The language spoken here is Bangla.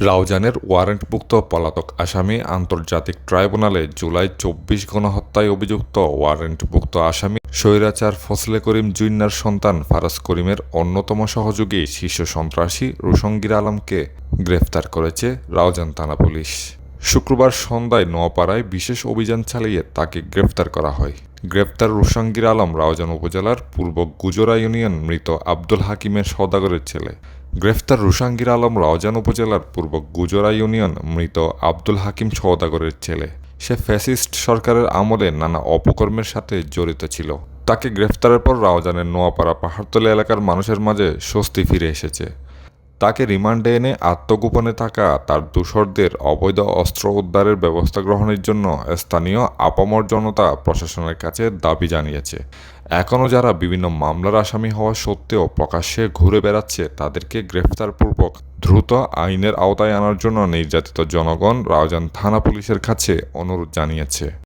রাউজানের ওয়ারেন্টভুক্ত পলাতক আসামি আন্তর্জাতিক ট্রাইব্যুনালে জুলাই চব্বিশ গণহত্যায় অভিযুক্ত ওয়ারেন্টভুক্ত আসামি স্বৈরাচার ফসলে করিম জুইন্নার সন্তান ফারাজ করিমের অন্যতম সহযোগী শীর্ষ সন্ত্রাসী রুসঙ্গীর আলমকে গ্রেফতার করেছে রাউজান থানা পুলিশ। শুক্রবার সন্ধ্যায় নোয়াপাড়ায় বিশেষ অভিযান চালিয়ে তাকে গ্রেফতার করা হয়। গ্রেফতার রুসাঙ্গীর আলম রাউজান উপজেলার পূর্ব গুজরা ইউনিয়ন মৃত আব্দুল হাকিমের সওদাগরের ছেলে। গ্রেফতার রুসাঙ্গীর আলম রাউজান উপজেলার পূর্ব গুজরা ইউনিয়ন মৃত আব্দুল হাকিম সওদাগরের ছেলে। সে ফ্যাসিস্ট সরকারের আমলে নানা অপকর্মের সাথে জড়িত ছিল। তাকে গ্রেফতারের পর রাউজানের নোয়াপাড়া পাহাড়তলা এলাকার মানুষের মাঝে স্বস্তি ফিরে এসেছে। তাকে রিমান্ডে এনে আত্মগোপনে থাকা তার দূষরদের অবৈধ অস্ত্র উদ্ধারের ব্যবস্থা গ্রহণের জন্য স্থানীয় আপামর জনতা প্রশাসনের কাছে দাবি জানিয়েছে। এখনও যারা বিভিন্ন মামলার আসামি হওয়া সত্ত্বেও প্রকাশ্যে ঘুরে বেড়াচ্ছে, তাদেরকে গ্রেফতারপূর্বক দ্রুত আইনের আওতায় আনার জন্য নির্যাতিত জনগণ রাউজান থানা পুলিশের কাছে অনুরোধ জানিয়েছে।